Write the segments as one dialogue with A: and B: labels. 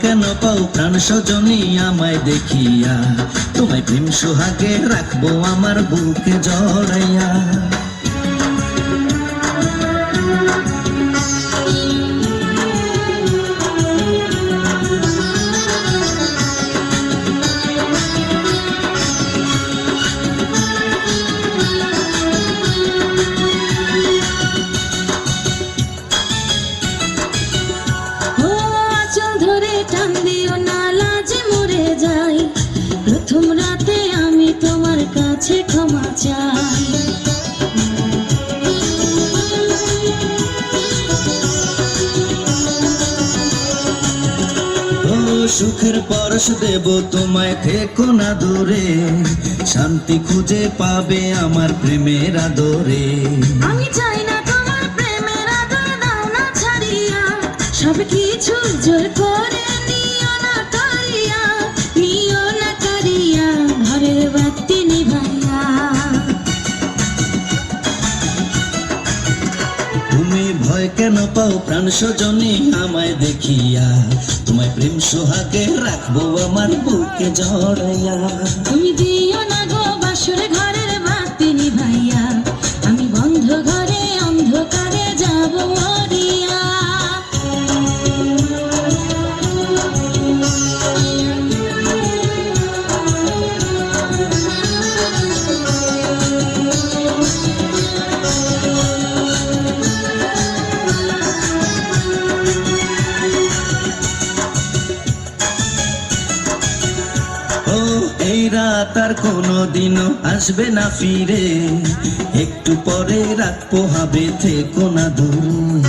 A: কেন পাও? প্রাণ সজনী আমায় দেখিয়া। তোমায় প্রেম সোহাগে রাখব
B: আমার বুকে জড়াইয়া। সুখের পরশ দেব তোমায় থেকো না দূরে। শান্তি খুঁজে পাবে আমার প্রেমের আদরে।
A: আমি চাই না তোমার প্রেমের আদর, দাও না ছাড়িয়া। সব কিছু জোর
B: পাও প্রাণ সজনী আমায় দেখিয়া। তোমায় প্রেম সোহাগে রাখব আমার বুকে জড়াইয়া।
A: তুমি দিও
B: রাত আর কোনো দিনও আসবে না ফিরে। একটু পরে রাত পোহাবে থেকো না দূর।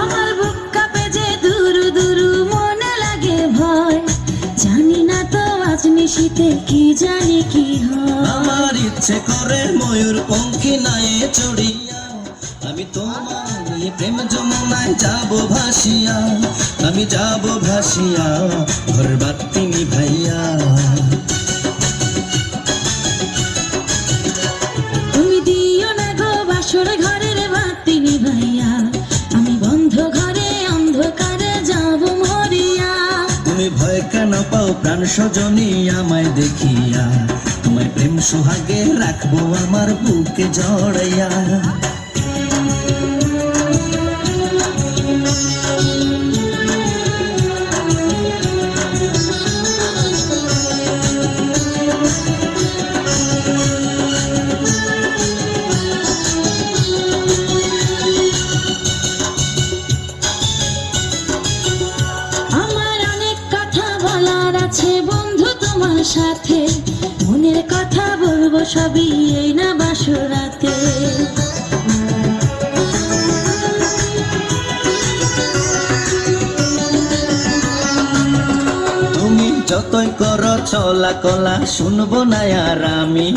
A: আমার বুক কাঁপে যে দুরু দুরু মনে লাগে ভয়। জানি তো আজ কি জানি কি হয়।
B: আমার ইচ্ছে করে ময়ূর পঙ্খী নাই চড়িয়া আমি তোমার নিয়ে প্রেম যমুনায় যাব ভাসিয়া আমি যাব ভাসিয়া ঘর বাতি ভাইয়া
A: তুমি দিও না গো বাসর ঘরের বাতি নিভাইয়া আমি বন্ধ ঘরে অন্ধকারে যাব মরিয়া।
B: তুমি ভয় কেন পাও প্রাণ সজনী আমায় দেখিয়া তোমায় প্রেম সোহাগে রাখব আমার বুকে জড়াইয়া।
A: আছে বন্ধু তোমার সাথে। মনের কথা বলব সবই এই না বাসরাতে
B: তুমি যতই কর চলা কলা শুনব না আর আমি।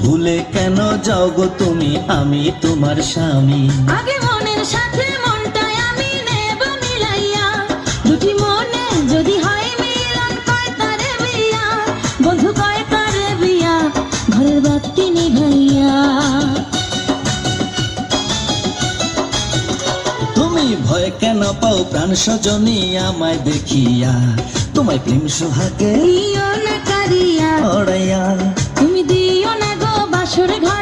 B: ভুলে কেন যাও গো তুমি আমি তোমার স্বামী।
A: আগে মনের সাথে মনটাই
B: পাও প্রাণ সজনী আমায় দেখিয়া। তোমায় প্রেম সোহাগে
A: দিও না কারিয়া।
B: তুমি দিও না গো বাসুর ঘর।